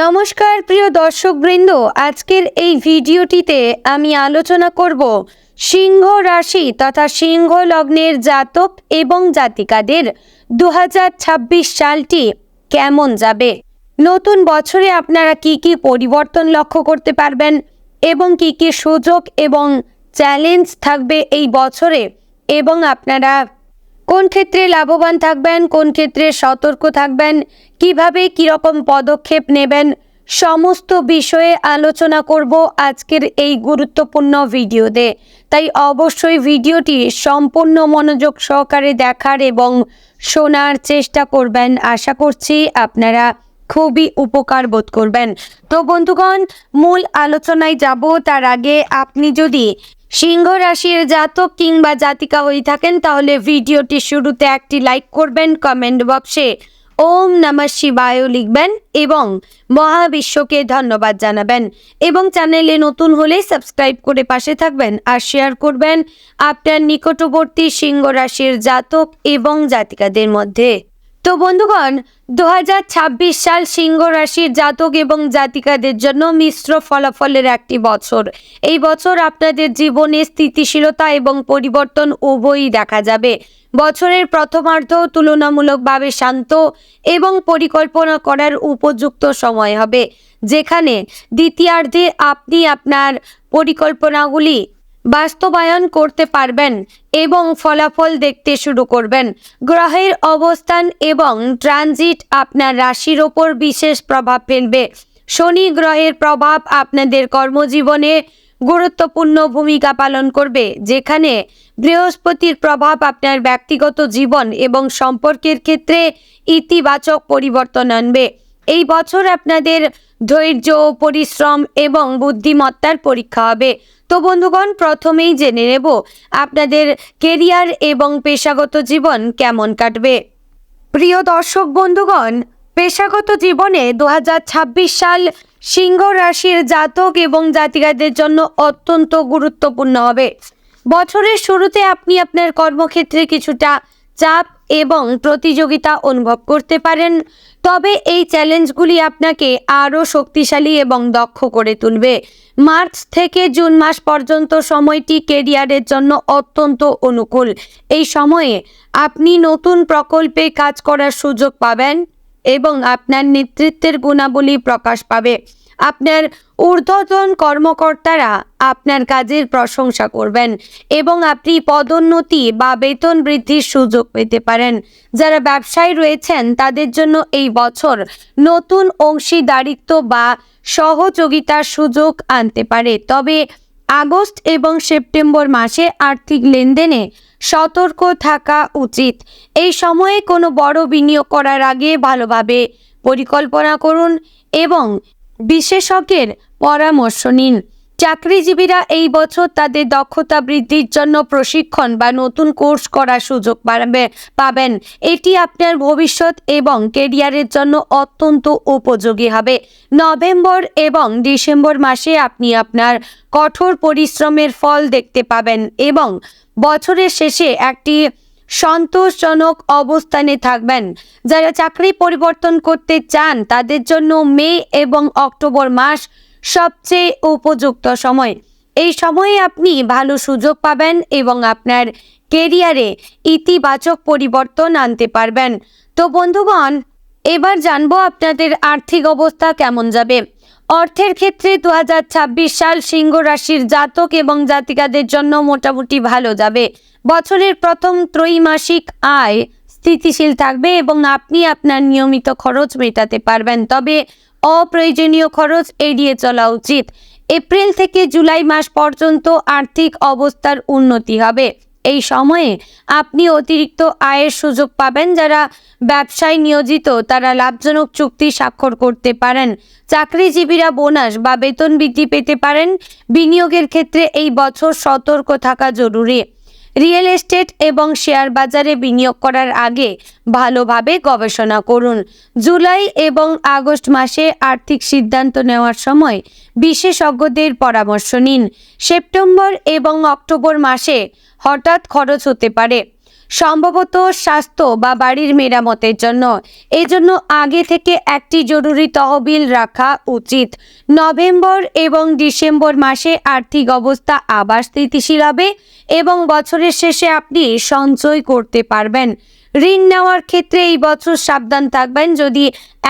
নমস্কার, প্রিয় দর্শকবৃন্দ। আজকের এই ভিডিওটিতে আমি আলোচনা করব সিংহ রাশি তথা সিংহ লগ্নের জাতক এবং জাতিকাদের দু হাজার ছাব্বিশ সালটি কেমন যাবে? নতুন বছরে আপনারা কি কি পরিবর্তন লক্ষ্য করতে পারবেন এবং কি কি সুযোগ এবং চ্যালেঞ্জ থাকবে এই বছরে এবং আপনারা কোন ক্ষেত্রে লাভবান থাকবেন, কোন ক্ষেত্রে সতর্ক থাকবেন, কীভাবে কীরকম পদক্ষেপ নেবেন, সমস্ত বিষয়ে আলোচনা করব আজকের এই গুরুত্বপূর্ণ ভিডিওতে। তাই অবশ্যই ভিডিওটি সম্পূর্ণ মনোযোগ সহকারে দেখার এবং শোনার চেষ্টা করবেন। আশা করছি আপনারা খুবই উপকার বোধ করবেন। তো বন্ধুগণ, মূল আলোচনায় যাব। তার আগে আপনি যদি সিংহ রাশির জাতক কিংবা জাতিকা হয়ে থাকেন, তাহলে ভিডিওটি শুরুতে একটি লাইক করবেন কমেন্ট বক্সে ওম নমঃ শিবায় লিখবেন এবং মহাবিশ্বকে ধন্যবাদ জানাবেন। এবং চ্যানেলে নতুন হলে সাবস্ক্রাইব করে পাশে থাকবেন আর শেয়ার করবেন আপনার নিকটবর্তী সিংহ রাশির জাতক এবং জাতিকাদের মধ্যে। তো বন্ধুগণ দু হাজার ছাব্বিশ সাল সিংহ রাশির জাতক এবং জাতিকাদের জন্য মিশ্র ফলাফলের একটি বছর। এই বছর আপনাদের জীবনে স্থিতিশীলতা এবং পরিবর্তন উভয়ই দেখা যাবে। বছরের প্রথমার্ধ তুলনামূলকভাবে শান্ত এবং পরিকল্পনা করার উপযুক্ত সময় হবে। যেখানে দ্বিতীয়ার্ধে আপনি আপনার পরিকল্পনাগুলি বাস্তবায়ন করতে পারবেন এবং ফলাফল দেখতে শুরু করবেন। গ্রহের অবস্থান এবং ট্রানজিট আপনার রাশির ওপর বিশেষ প্রভাব ফেলবে। শনি গ্রহের প্রভাব আপনাদের কর্মজীবনে গুরুত্বপূর্ণ ভূমিকা পালন করবে, যেখানে বৃহস্পতির প্রভাব আপনার ব্যক্তিগত জীবন এবং সম্পর্কের ক্ষেত্রে ইতিবাচক পরিবর্তন আনবে। এই বছর আপনাদের ধৈর্য, পরিশ্রম এবং বুদ্ধিমত্তার পরীক্ষা হবে। তো বন্ধুগণ, প্রথমেই জেনে নেব আপনাদের কেরিয়ার এবং পেশাগত জীবন কেমন কাটবে। প্রিয় দর্শক বন্ধুগণ, পেশাগত জীবনে দু হাজার ছাব্বিশ সাল সিংহ রাশির জাতক এবং জাতিকাদের জন্য অত্যন্ত গুরুত্বপূর্ণ হবে। বছরের শুরুতে আপনি আপনার কর্মক্ষেত্রে কিছুটা চাপ এবং প্রতিযোগিতা অনুভব করতে পারেন। তবে এই চ্যালেঞ্জগুলি আপনাকে আরও শক্তিশালী এবং দক্ষ করে তুলবে। মার্চ থেকে জুন মাস পর্যন্ত সময়টি কেরিয়ারের জন্য অত্যন্ত অনুকূল। এই সময়ে আপনি নতুন প্রকল্পে কাজ করার সুযোগ পাবেন এবং আপনার নেতৃত্বের গুণাবলী প্রকাশ পাবে। আপনার ঊর্ধ্বতন কর্মকর্তারা আপনার কাজের প্রশংসা করবেন এবং আপনি পদোন্নতি বা বেতন বৃদ্ধির সুযোগ পেতে পারেন। যারা ব্যবসায়ী রয়েছেন, তাদের জন্য এই বছর নতুন অংশীদারিত্ব বা সহযোগিতার সুযোগ আনতে পারে। তবে আগস্ট এবং সেপ্টেম্বর মাসে আর্থিক লেনদেনে সতর্ক থাকা উচিত। এই সময়ে কোনো বড় বিনিয়োগ করার আগে ভালোভাবে পরিকল্পনা করুন এবং বিশেষজ্ঞের পরামর্শ নিন। চাকরিজীবীরা এই বছর তাদের দক্ষতা বৃদ্ধির জন্য প্রশিক্ষণ বা নতুন কোর্স করার সুযোগ পাবে, পাবেন। এটি আপনার ভবিষ্যৎ এবং কেরিয়ারের জন্য অত্যন্ত উপযোগী হবে। নভেম্বর এবং ডিসেম্বর মাসে আপনি আপনার কঠোর পরিশ্রমের ফল দেখতে পাবেন এবং বছরের শেষে একটি সন্তোষজনক অবস্থানে থাকবেন। যারা চাকরি পরিবর্তন করতে চান, তাদের জন্য মে এবং অক্টোবর মাস সবচেয়ে উপযুক্ত সময়। এই সময়ে আপনি ভালো সুযোগ পাবেন এবং আপনার কেরিয়ারে ইতিবাচক পরিবর্তন আনতে পারবেন। তো বন্ধুগণ, এবার জানব আপনাদের আর্থিক অবস্থা কেমন যাবে। অর্থের ক্ষেত্রে দু হাজার ছাব্বিশ সাল সিংহ রাশির জাতক এবং জাতিকাদের জন্য মোটামুটি ভালো যাবে। বছরের প্রথম ত্রৈমাসিক আয় স্থিতিশীল থাকবে এবং আপনি আপনার নিয়মিত খরচ মেটাতে পারবেন। তবে অপ্রয়োজনীয় খরচ এড়িয়ে চলা উচিত। এপ্রিল থেকে জুলাই মাস পর্যন্ত আর্থিক অবস্থার উন্নতি হবে। এই সময়ে আপনি অতিরিক্ত আয়ের সুযোগ পাবেন যারা ব্যবসায় নিয়োজিত, তারা লাভজনক চুক্তি স্বাক্ষর করতে পারেন। চাকরিজীবীরা বোনাস বা বেতন বৃদ্ধি পেতে পারেন। বিনিয়োগের ক্ষেত্রে এই বছর সতর্ক থাকা জরুরি। রিয়েল এস্টেট এবং শেয়ার বাজারে বিনিয়োগ করার আগে ভালোভাবে গবেষণা করুন। জুলাই এবং আগস্ট মাসে আর্থিক সিদ্ধান্ত নেওয়ার সময় বিশেষজ্ঞদের পরামর্শ নিন। সেপ্টেম্বর এবং অক্টোবর মাসে হঠাৎ খরচ হতে পারে। সম্ভবত স্বাস্থ্য বা বাড়ির মেরামতের জন্য। এই জন্য আগে থেকে একটি জরুরি তহবিল রাখা উচিত। নভেম্বর এবং ডিসেম্বর মাসে আর্থিক অবস্থা আবার স্থিতিশীল হবে এবং বছরের শেষে আপনি সঞ্চয় করতে পারবেন। ঋণ নেওয়ার ক্ষেত্রে এই বছর সাবধান থাকবেন। যদি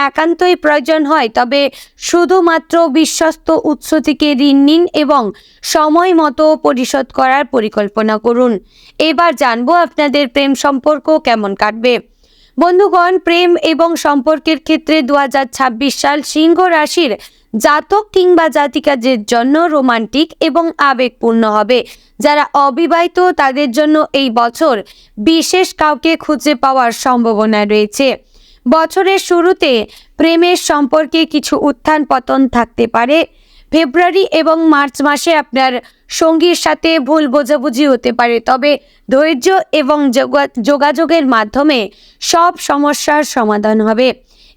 একান্তই প্রয়োজন হয়, তবে শুধুমাত্র বিশ্বস্ত উৎস থেকে ঋণ নিন এবং সময় মতো পরিশোধ করার পরিকল্পনা করুন। এবার জানব আপনাদের প্রেম সম্পর্ক কেমন কাটবে। বন্ধুগণ, প্রেম এবং সম্পর্কের ক্ষেত্রে দু হাজার ছাব্বিশ সাল সিংহ রাশির জাতক কিংবা জাতিকাদের জন্য রোমান্টিক এবং আবেগপূর্ণ হবে। যারা অবিবাহিত, তাদের জন্য এই বছর বিশেষ কাউকে খুঁজে পাওয়ার সম্ভাবনা রয়েছে। বছরের শুরুতে প্রেমের সম্পর্কে কিছু উত্থান পতন থাকতে পারে। ফেব্রুয়ারি এবং মার্চ মাসে আপনার সঙ্গীর সাথে ভুল বোঝাবুঝি হতে পারে, তবে ধৈর্য এবং যোগাযোগের মাধ্যমে সব সমস্যার সমাধান হবে।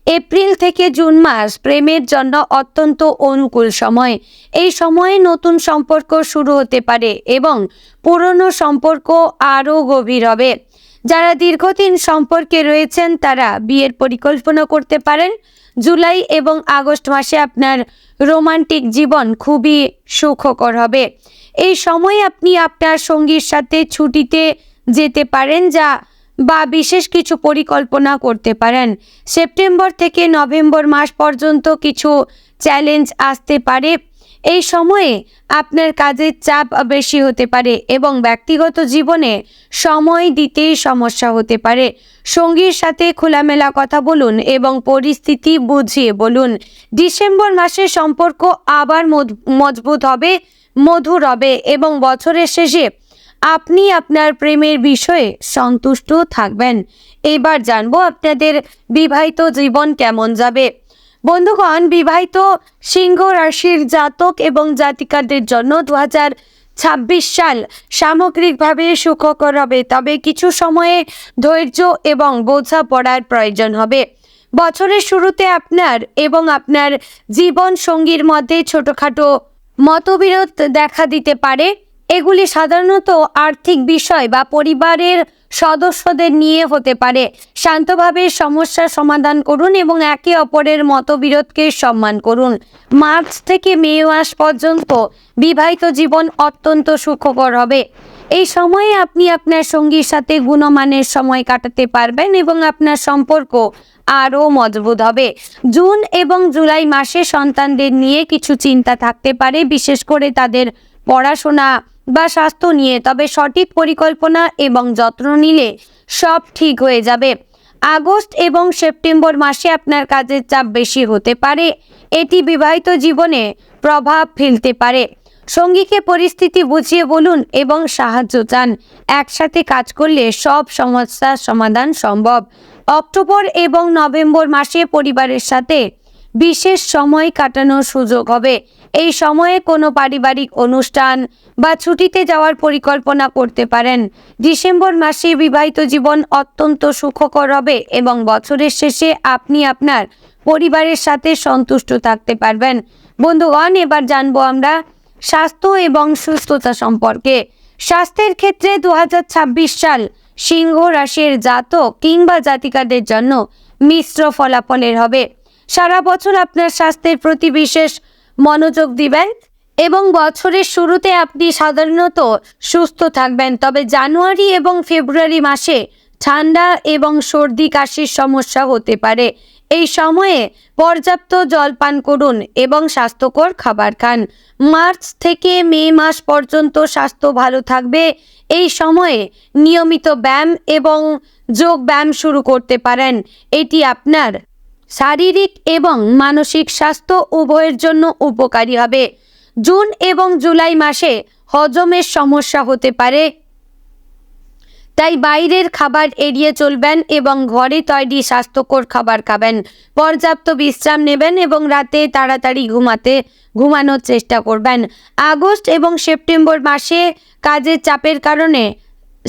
এপ্রিল থেকে জুন মাস প্রেমের জন্য অত্যন্ত অনুকূল সময়। এই সময়ে নতুন সম্পর্ক শুরু হতে পারে এবং পুরনো সম্পর্ক আরও গভীর হবে। যারা দীর্ঘদিন সম্পর্কে রয়েছেন, তারা বিয়ের পরিকল্পনা করতে পারেন। জুলাই এবং আগস্ট মাসে আপনার রোমান্টিক জীবন খুবই সুখকর হবে। এই সময় আপনি আপনার সঙ্গীর সাথে ছুটিতে যেতে পারেন, যা বা বিশেষ কিছু পরিকল্পনা করতে পারেন। সেপ্টেম্বর থেকে নভেম্বর মাস পর্যন্ত কিছু চ্যালেঞ্জ আসতে পারে। এই সময়ে আপনার কাজের চাপ বেশি হতে পারে এবং ব্যক্তিগত জীবনে সময় দিতেই সমস্যা হতে পারে। সঙ্গীর সাথে খোলামেলা কথা বলুন এবং পরিস্থিতি বুঝিয়ে বলুন। ডিসেম্বর মাসে সম্পর্ক আবার মজ- মজবুত হবে, মধুর হবে এবং বছরের শেষে আপনি আপনার প্রেমের বিষয়ে সন্তুষ্ট থাকবেন। এবার জানব আপনাদের বিবাহিত জীবন কেমন যাবে। বন্ধুগণ, বিবাহিত সিংহ রাশির জাতক এবং জাতিকাদের জন্য দু ছাব্বিশ সাল সামগ্রিকভাবে সুখকর হবে। তবে কিছু সময়ে ধৈর্য এবং বোঝাপড়ার প্রয়োজন হবে। বছরের শুরুতে আপনার এবং আপনার জীবন সঙ্গীর মধ্যে ছোটখাটো মতবিরোধ দেখা দিতে পারে। এগুলি সাধারণত আর্থিক বিষয় বা পরিবারের সদস্যদের নিয়ে হতে পারে। শান্তভাবে সমস্যার সমাধান করুন এবং একে অপরের মতবিরোধকে সম্মান করুন। মার্চ থেকে মে মাস পর্যন্ত বিবাহিত জীবন অত্যন্ত সুখকর হবে। এই সময়ে আপনি আপনার সঙ্গীর সাথে গুণমানের সময় কাটাতে পারবেন এবং আপনার সম্পর্ক আরও মজবুত হবে। জুন এবং জুলাই মাসে সন্তানদের নিয়ে কিছু চিন্তা থাকতে পারে, বিশেষ করে তাদের পড়াশোনা বা স্বাস্থ্য নিয়ে, তবে সঠিক পরিকল্পনা এবং যত্ন নিলে সব ঠিক হয়ে যাবে। আগস্ট এবং সেপ্টেম্বর মাসে আপনার কাজের চাপ বেশি হতে পারে। এটি বিবাহিত জীবনে প্রভাব ফেলতে পারে। সঙ্গীকে পরিস্থিতি বুঝিয়ে বলুন এবং সাহায্য চান। একসাথে কাজ করলে সব সমস্যার সমাধান সম্ভব। অক্টোবর এবং নভেম্বর মাসে পরিবারের সাথে বিশেষ সময় কাটানোর সুযোগ হবে। এই সময়ে কোনো পারিবারিক অনুষ্ঠান বা ছুটিতে যাওয়ার পরিকল্পনা করতে পারেন। ডিসেম্বর মাসে বিবাহিত জীবন অত্যন্ত সুখকর হবে এবং বছরের শেষে আপনি আপনার পরিবারের সাথে সন্তুষ্ট থাকতে পারবেন। বন্ধুগণ, এবার জানব আমরা স্বাস্থ্য এবং সুস্থতা সম্পর্কে। স্বাস্থ্যের ক্ষেত্রে দু হাজার ছাব্বিশ সাল সিংহ রাশির জাতক কিংবা জাতিকাদের জন্য মিশ্র ফলাফলের হবে। সারা বছর আপনার স্বাস্থ্যের প্রতি বিশেষ মনোযোগ দিবেন এবং বছরের শুরুতে আপনি সাধারণত সুস্থ থাকবেন। তবে জানুয়ারি এবং ফেব্রুয়ারি মাসে ঠান্ডা এবং সর্দি কাশির সমস্যা হতে পারে। এই সময়ে পর্যাপ্ত জল পান করুন এবং স্বাস্থ্যকর খাবার খান। মার্চ থেকে মে মাস পর্যন্ত স্বাস্থ্য ভালো থাকবে। এই সময়ে নিয়মিত ব্যায়াম এবং যোগ ব্যায়াম শুরু করতে পারেন। এটি আপনার শারীরিক এবং মানসিক স্বাস্থ্য উভয়ের জন্য উপকারী হবে। জুন এবং জুলাই মাসে হজমের সমস্যা হতে পারে। তাই বাইরের খাবার এড়িয়ে চলবেন এবং ঘরে তৈরি স্বাস্থ্যকর খাবার খাবেন। পর্যাপ্ত বিশ্রাম নেবেন এবং রাতে তাড়াতাড়ি ঘুমাতে, ঘুমানোর চেষ্টা করবেন। আগস্ট এবং সেপ্টেম্বর মাসে কাজের চাপের কারণে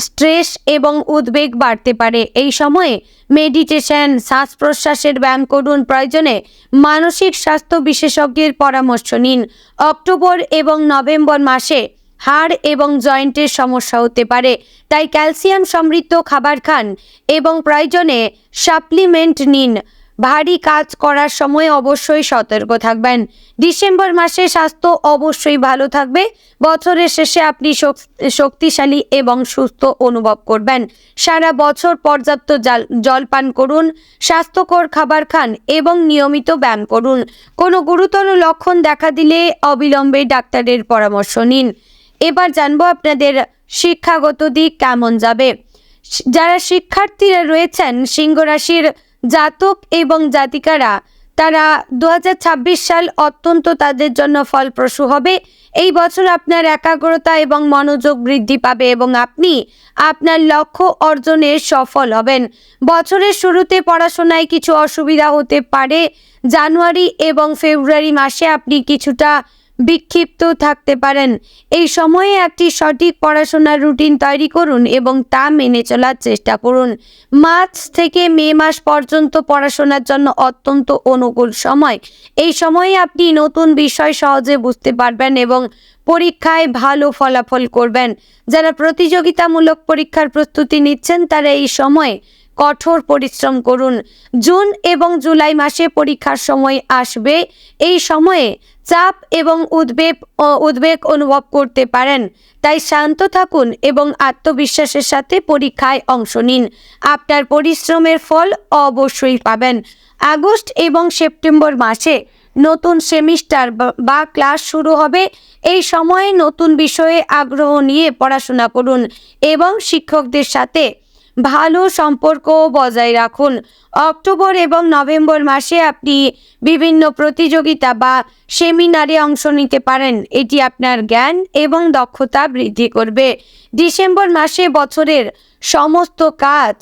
স্ট্রেস এবং উদ্বেগ বাড়তে পারে। এই সময়ে মেডিটেশন শ্বাস প্রশ্বাসের ব্যায়াম করুন। প্রয়োজনে মানসিক স্বাস্থ্য বিশেষজ্ঞের পরামর্শ নিন। অক্টোবর এবং নভেম্বর মাসে হাড় এবং জয়েন্টের সমস্যা হতে পারে, তাই ক্যালসিয়াম সমৃদ্ধ খাবার খান এবং প্রয়োজনে সাপ্লিমেন্ট নিন। ভারী কাজ করার সময় অবশ্যই সতর্ক থাকবেন। ডিসেম্বর মাসে স্বাস্থ্য অবশ্যই ভালো থাকবে। বছরের শেষে আপনি শক- শক্তিশালী এবং সুস্থ অনুভব করবেন। সারা বছর পর্যাপ্ত জাল- পান করুন, স্বাস্থ্যকর খাবার খান এবং নিয়মিত ব্যায়াম করুন। কোনো গুরুতর লক্ষণ দেখা দিলে অবিলম্বে ডাক্তারের পরামর্শ নিন। এবার জানব আপনাদের শিক্ষাগত দিক কেমন যাবে। যারা শিক্ষার্থীরা রয়েছেন সিংহ রাশির জাতক এবং জাতিকারা। তারা দু হাজার ছাব্বিশ সাল অত্যন্ত তাদের জন্য ফলপ্রসূ হবে। এই বছর আপনার একাগ্রতা এবং মনোযোগ বৃদ্ধি পাবে এবং আপনি আপনার লক্ষ্য অর্জনে সফল হবেন। বছরের শুরুতে পড়াশোনায় কিছু অসুবিধা হতে পারে। জানুয়ারি এবং ফেব্রুয়ারি মাসে আপনি কিছুটা বিক্ষিপ্ত থাকতে পারেন। এই সময়ে একটি সঠিক পড়াশোনার রুটিন তৈরি করুন এবং তা মেনে চলার চেষ্টা করুন। মার্চ থেকে মে মাস পর্যন্ত পড়াশোনার জন্য অত্যন্ত অনুকূল সময়। এই সময়ে আপনি নতুন বিষয় সহজে বুঝতে পারবেন এবং পরীক্ষায় ভালো ফলাফল করবেন। যারা প্রতিযোগিতামূলক পরীক্ষার প্রস্তুতি নিচ্ছেন, তারা এই সময়ে কঠোর পরিশ্রম করুন। জুন এবং জুলাই মাসে পরীক্ষার সময় আসবে। এই সময়ে চাপ এবং উদ্বেগ উদ্বেগ অনুভব করতে পারেন। তাই শান্ত থাকুন এবং আত্মবিশ্বাসের সাথে পরীক্ষায় অংশ নিন। আপনার পরিশ্রমের ফল অবশ্যই পাবেন। আগস্ট এবং সেপ্টেম্বর মাসে নতুন সেমিস্টার বা ক্লাস শুরু হবে। এই সময়ে নতুন বিষয়ে আগ্রহ নিয়ে পড়াশোনা করুন এবং শিক্ষকদের সাথে ভালো সম্পর্ক বজায় রাখুন। অক্টোবর এবং নভেম্বর মাসে আপনি বিভিন্ন প্রতিযোগিতা বা সেমিনারে অংশ নিতে পারেন। এটি আপনার জ্ঞান এবং দক্ষতা বৃদ্ধি করবে। ডিসেম্বর মাসে বছরের সমস্ত কাজ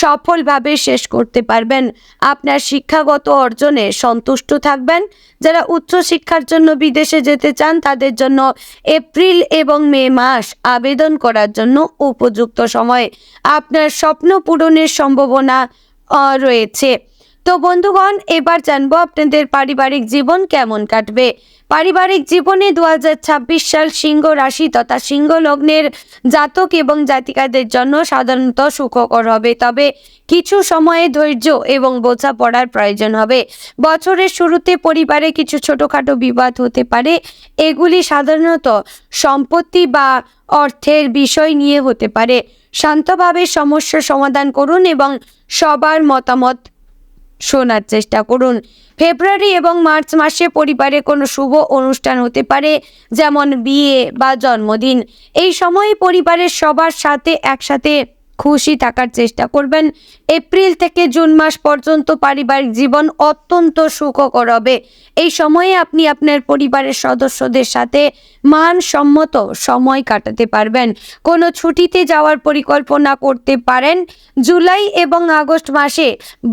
সফলভাবে শেষ করতে পারবেন। আপনার শিক্ষাগত অর্জনে সন্তুষ্ট থাকবেন। যারা উচ্চশিক্ষার জন্য বিদেশে যেতে চান, তাদের জন্য এপ্রিল এবং মে মাস আবেদন করার জন্য উপযুক্ত সময়। আপনার স্বপ্ন পূরণের সম্ভাবনা রয়েছে। তো বন্ধুগণ, এবার জানব আপনাদের পারিবারিক জীবন কেমন কাটবে। পারিবারিক জীবনে দু হাজার ছাব্বিশ সাল সিংহ রাশি তথা সিংহ লগ্নের জাতক এবং জাতিকাদের জন্য সাধারণত সুখকর হবে। তবে কিছু সময়ে ধৈর্য এবং বোঝাপড়ার প্রয়োজন হবে। বছরের শুরুতে পরিবারে কিছু ছোটোখাটো বিবাদ হতে পারে। এগুলি সাধারণত সম্পত্তি বা অর্থের বিষয় নিয়ে হতে পারে। শান্তভাবে সমস্যার সমাধান করুন এবং সবার মতামত শোনার চেষ্টা করুন। ফেব্রুয়ারি এবং মার্চ মাসে পরিবারে কোনো শুভ অনুষ্ঠান হতে পারে, যেমন বিয়ে বা জন্মদিন। এই সময়ে পরিবারের সবার সাথে একসাথে খুশি থাকার চেষ্টা করবেন। এপ্রিল থেকে জুন মাস পর্যন্ত পারিবারিক জীবন অত্যন্ত সুখকর হবে। এই সময়ে আপনি আপনার পরিবারের সদস্যদের সাথে মানসম্মত সময় কাটাতে পারবেন। কোনো ছুটিতে যাওয়ার পরিকল্পনা করতে পারেন। জুলাই এবং আগস্ট মাসে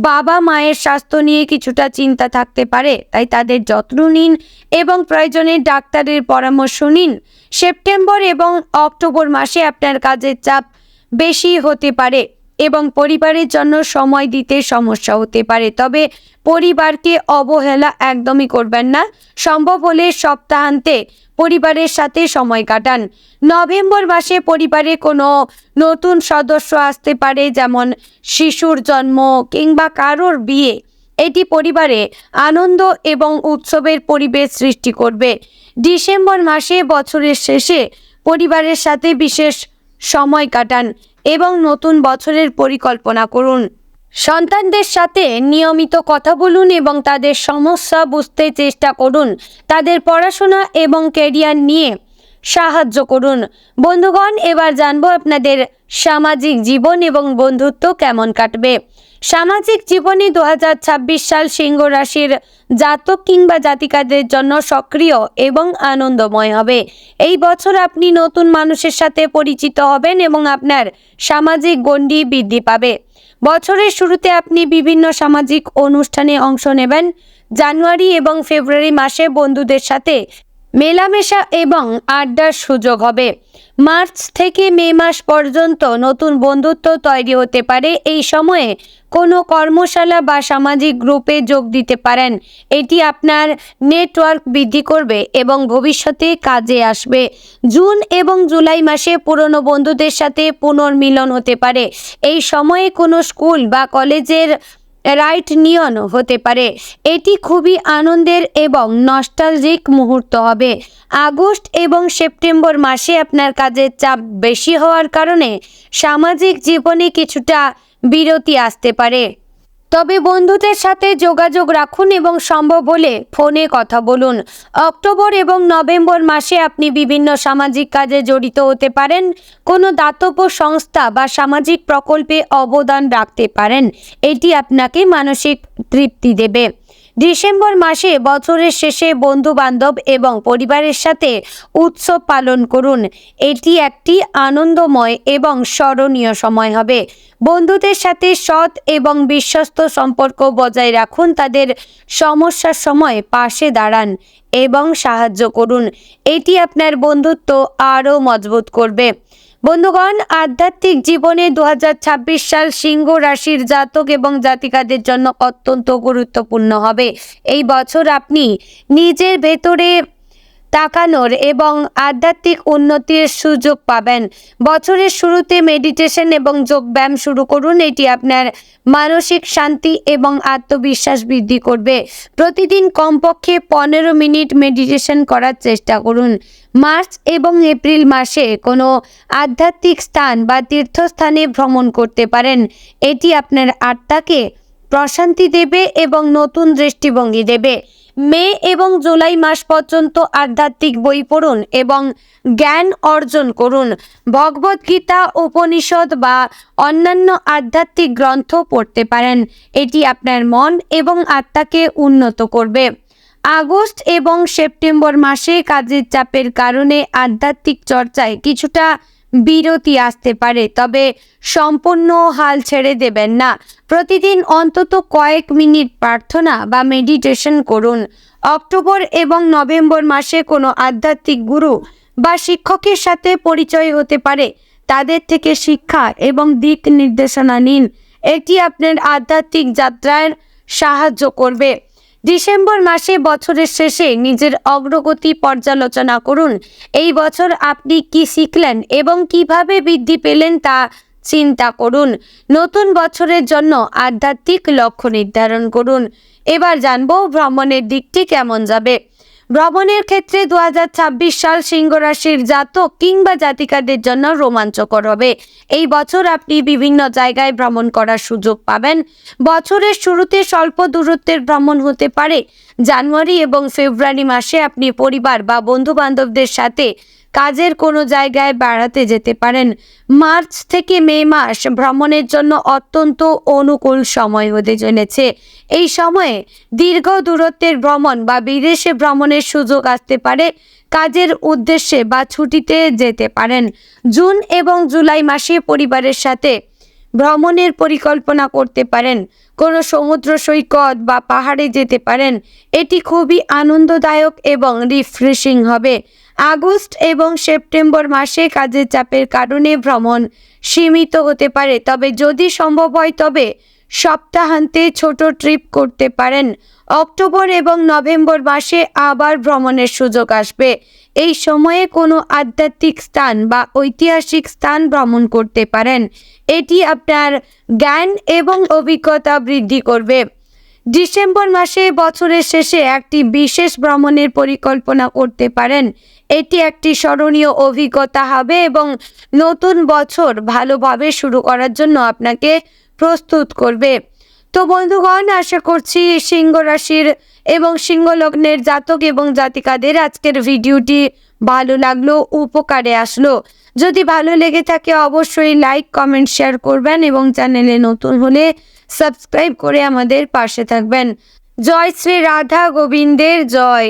বাবা মায়ের স্বাস্থ্য নিয়ে কিছুটা চিন্তা থাকতে পারে, তাই তাদের যত্ন নিন এবং প্রয়োজনে ডাক্তারের পরামর্শ নিন। সেপ্টেম্বর এবং অক্টোবর মাসে আপনার কাজের চাপ বেশি হতে পারে এবং পরিবারের জন্য সময় দিতে সমস্যা হতে পারে। তবে পরিবারকে অবহেলা একদমই করবেন না। সম্ভব হলে সপ্তাহান্তে পরিবারের সাথে সময় কাটান। নভেম্বর মাসে পরিবারে কোনো নতুন সদস্য আসতে পারে, যেমন শিশুর জন্ম কিংবা কারোর বিয়ে। এটি পরিবারে আনন্দ এবং উৎসবের পরিবেশ সৃষ্টি করবে। ডিসেম্বর মাসে বছরের শেষে পরিবারের সাথে বিশেষ সময় কাটান এবং নতুন বছরের পরিকল্পনা করুন। সন্তানদের সাথে নিয়মিত কথা বলুন এবং তাদের সমস্যা বুঝতে চেষ্টা করুন। তাদের পড়াশোনা এবং ক্যারিয়ার নিয়ে সাহায্য করুন। বন্ধুগণ, এবার জানব আপনাদের সামাজিক জীবন এবং বন্ধুত্ব কেমন কাটবে। সামাজিক জীবনে দু হাজার ছাব্বিশ সাল সিংহ রাশির জাতক কিংবা জাতিকাদের জন্য সক্রিয় এবং আনন্দময় হবে। এই বছর আপনি নতুন মানুষের সাথে পরিচিত হবেন এবং আপনার সামাজিক গণ্ডি বৃদ্ধি পাবে। বছরের শুরুতে আপনি বিভিন্ন সামাজিক অনুষ্ঠানে অংশ নেবেন। জানুয়ারি এবং ফেব্রুয়ারি মাসে বন্ধুদের সাথে মেলামেশা এবং আড্ডার সুযোগ হবে। মার্চ থেকে মে মাস পর্যন্ত নতুন বন্ধুত্ব তৈরি হতে পারে। এই সময়ে কোনো কর্মশালা বা সামাজিক গ্রুপে যোগ দিতে পারেন। এটি আপনার নেটওয়ার্ক বৃদ্ধি করবে এবং ভবিষ্যতে কাজে আসবে। জুন এবং জুলাই মাসে পুরনো বন্ধুদের সাথে পুনর্মিলন হতে পারে। এই সময়ে কোনো স্কুল বা কলেজের রাইট নিয়ন হতে পারে। এটি খুবই আনন্দের এবং নস্টালজিক মুহূর্ত হবে। আগস্ট এবং সেপ্টেম্বর মাসে আপনার কাজের চাপ বেশি হওয়ার কারণে সামাজিক জীবনে কিছুটা বিরতি আসতে পারে। তবে বন্ধুদের সাথে যোগাযোগ রাখুন এবং সম্ভব হলে ফোনে কথা বলুন। অক্টোবর এবং নভেম্বর মাসে আপনি বিভিন্ন সামাজিক কাজে জড়িত হতে পারেন। কোনো দাতব্য সংস্থা বা সামাজিক প্রকল্পে অবদান রাখতে পারেন। এটি আপনাকে মানসিক তৃপ্তি দেবে। ডিসেম্বর মাসে বছরের শেষে বন্ধু বান্ধব এবং পরিবারের সাথে উৎসব পালন করুন। এটি একটি আনন্দময় এবং স্মরণীয় সময় হবে। বন্ধুদের সাথে সৎ এবং বিশ্বস্ত সম্পর্ক বজায় রাখুন। তাদের সমস্যার সময় পাশে দাঁড়ান এবং সাহায্য করুন। এটি আপনার বন্ধুত্ব আরও মজবুত করবে। বন্ধুগণ, আধ্যাত্মিক জীবনে দু হাজার ছাব্বিশ সাল সিংহ রাশির জাতক এবং জাতিকাদের জন্য অত্যন্ত গুরুত্বপূর্ণ হবে। এই বছর আপনি নিজের ভেতরে তাকানোর এবং আধ্যাত্মিক উন্নতির সুযোগ পাবেন। বছরের শুরুতে মেডিটেশন এবং যোগব্যায়াম শুরু করুন। এটি আপনার মানসিক শান্তি এবং আত্মবিশ্বাস বৃদ্ধি করবে। প্রতিদিন কমপক্ষে পনেরো মিনিট মেডিটেশন করার চেষ্টা করুন। মার্চ এবং এপ্রিল মাসে কোনো আধ্যাত্মিক স্থান বা তীর্থস্থানে ভ্রমণ করতে পারেন। এটি আপনার আত্মাকে প্রশান্তি দেবে এবং নতুন দৃষ্টিভঙ্গি দেবে। মে এবং জুলাই মাস পর্যন্ত আধ্যাত্মিক বই পড়ুন এবং জ্ঞান অর্জন করুন। ভগবদ গীতা, উপনিষদ বা অন্যান্য আধ্যাত্মিক গ্রন্থ পড়তে পারেন। এটি আপনার মন এবং আত্মাকে উন্নত করবে। আগস্ট এবং সেপ্টেম্বর মাসে কাজের চাপের কারণে আধ্যাত্মিক চর্চায় কিছুটা বিরতি আসতে পারে, তবে সম্পূর্ণ হাল ছেড়ে দেবেন না। প্রতিদিন অন্তত কয়েক মিনিট প্রার্থনা বা মেডিটেশন করুন। অক্টোবর এবং নভেম্বর মাসে কোনো আধ্যাত্মিক গুরু বা শিক্ষকের সাথে পরিচয় হতে পারে। তাদের থেকে শিক্ষা এবং দিক নির্দেশনা নিন। এটি আপনার আধ্যাত্মিক যাত্রার সাহায্য করবে। ডিসেম্বর মাসে বছরের শেষে নিজের অগ্রগতি পর্যালোচনা করুন। এই বছর আপনি কি শিখলেন এবং কীভাবে বৃদ্ধি পেলেন তা চিন্তা করুন। নতুন বছরের জন্য আধ্যাত্মিক লক্ষ্য নির্ধারণ করুন। এবার জানব ভ্রমণের দিকটি কেমন যাবে। ভ্রমণের ক্ষেত্রে দু হাজার ছাব্বিশ সাল সিংহ রাশির জাতক কিংবা জাতিকাদের জন্য রোমাঞ্চকর হবে। এই বছর আপনি বিভিন্ন জায়গায় ভ্রমণ করার সুযোগ পাবেন। বছরের শুরুতে স্বল্প দূরত্বের ভ্রমণ হতে পারে। জানুয়ারি এবং ফেব্রুয়ারি মাসে আপনি পরিবার বা বন্ধু বান্ধবদের সাথে কাজের কোনো জায়গায় বেড়াতে যেতে পারেন। মার্চ থেকে মে মাস ভ্রমণের জন্য অত্যন্ত অনুকূল সময় হতে চলেছে। এই সময়ে দীর্ঘ দূরত্বের ভ্রমণ বা বিদেশে ভ্রমণের সুযোগ আসতে পারে, কাজের উদ্দেশ্যে বা ছুটিতে যেতে পারেন। জুন এবং জুলাই মাসে পরিবারের সাথে ভ্রমণের পরিকল্পনা করতে পারেন। কোনো সমুদ্র সৈকত বা পাহাড়ে যেতে পারেন। এটি খুবই আনন্দদায়ক এবং রিফ্রেশিং হবে। আগস্ট এবং সেপ্টেম্বর মাসে কাজের চাপের কারণে ভ্রমণ সীমিত হতে পারে। তবে যদি সম্ভব হয়, তবে সপ্তাহান্তে ছোট ট্রিপ করতে পারেন। অক্টোবর এবং নভেম্বর মাসে আবার ভ্রমণের সুযোগ আসবে। এই সময়ে কোনো আধ্যাত্মিক স্থান বা ঐতিহাসিক স্থান ভ্রমণ করতে পারেন। এটি আপনার জ্ঞান এবং অভিজ্ঞতা বৃদ্ধি করবে। ডিসেম্বর মাসে বছরের শেষে একটি বিশেষ ভ্রমণের পরিকল্পনা করতে পারেন। এটি একটি স্মরণীয় অভিজ্ঞতা হবে এবং নতুন বছর ভালোভাবে শুরু করার জন্য আপনাকে প্রস্তুত করবে। তো বন্ধুগণ, আশা করছি সিংহ রাশির এবং সিংহ লগ্নের জাতক এবং জাতিকাদের আজকের ভিডিওটি ভালো লাগল, উপকারে আসলো। যদি ভালো লেগে থাকে অবশ্যই লাইক, কমেন্ট, শেয়ার করবেন এবং চ্যানেলে নতুন হলে সাবস্ক্রাইব করে আমাদের পাশে থাকবেন। জয় শ্রী রাধা গোবিন্দের জয়।